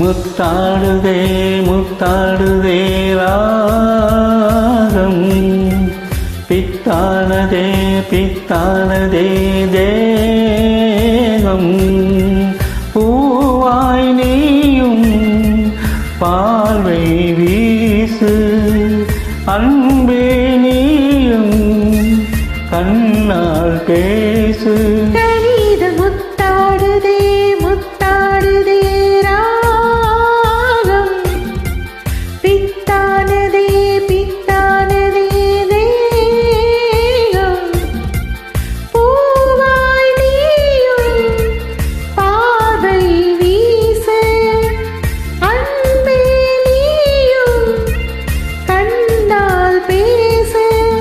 முத்தாடுதே முத்தாடுதே ராகம். பித்தானதே பித்தானதே தேகம். பூவாய் நீயும் பா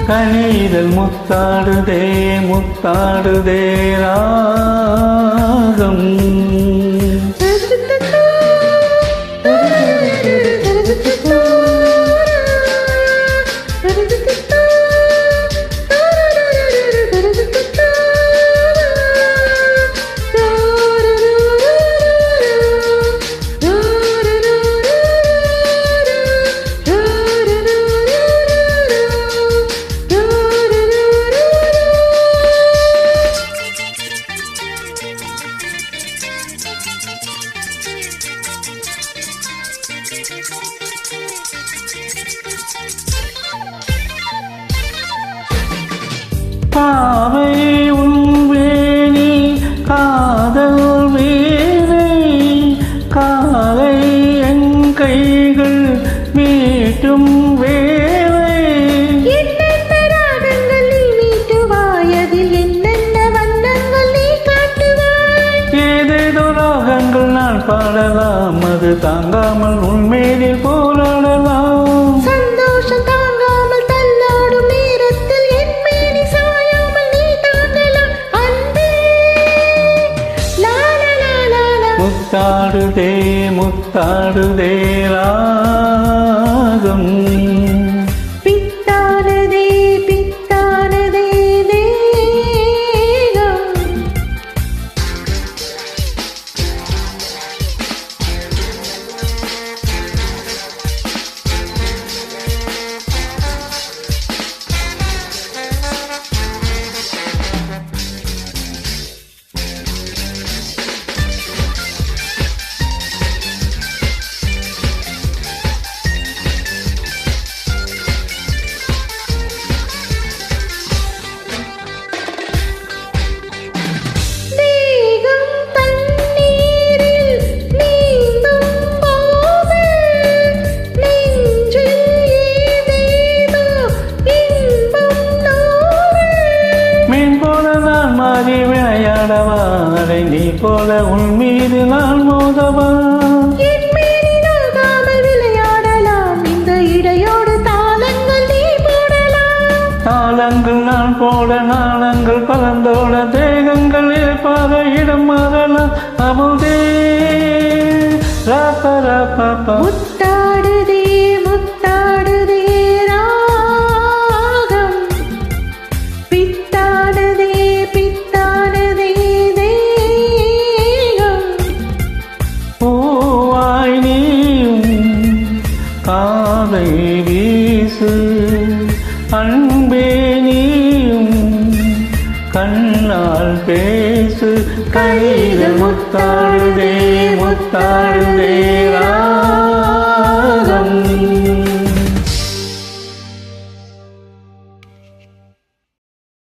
பேசு கனிதல் முத்தாடுதே முத்தாடுதே ராகம். பாவை உள்வேணி காதல் வீணை. காலை என் கைகள் மீட்டும் வேலை ஏதேதோ ராகங்கள் நான் பாடலாம் அது தாங்காமல் உண்மையில் போராடலாம் முத்தாடுதே முத்தாடுதே ராகம் மாறி விளையாடவா அதை நீ போல உன் மீது நான் மோதவா? தாளங்கள் நான் போட நாளங்கள் பலந்தோட தேகங்கள் இருப்பாக இடம் மாறலாம். அமுதே ராப்ப ராப்பா அன்பே நீயும் கண்ணால் பேசு கையில் முத்தாடுதே முத்தாடுதே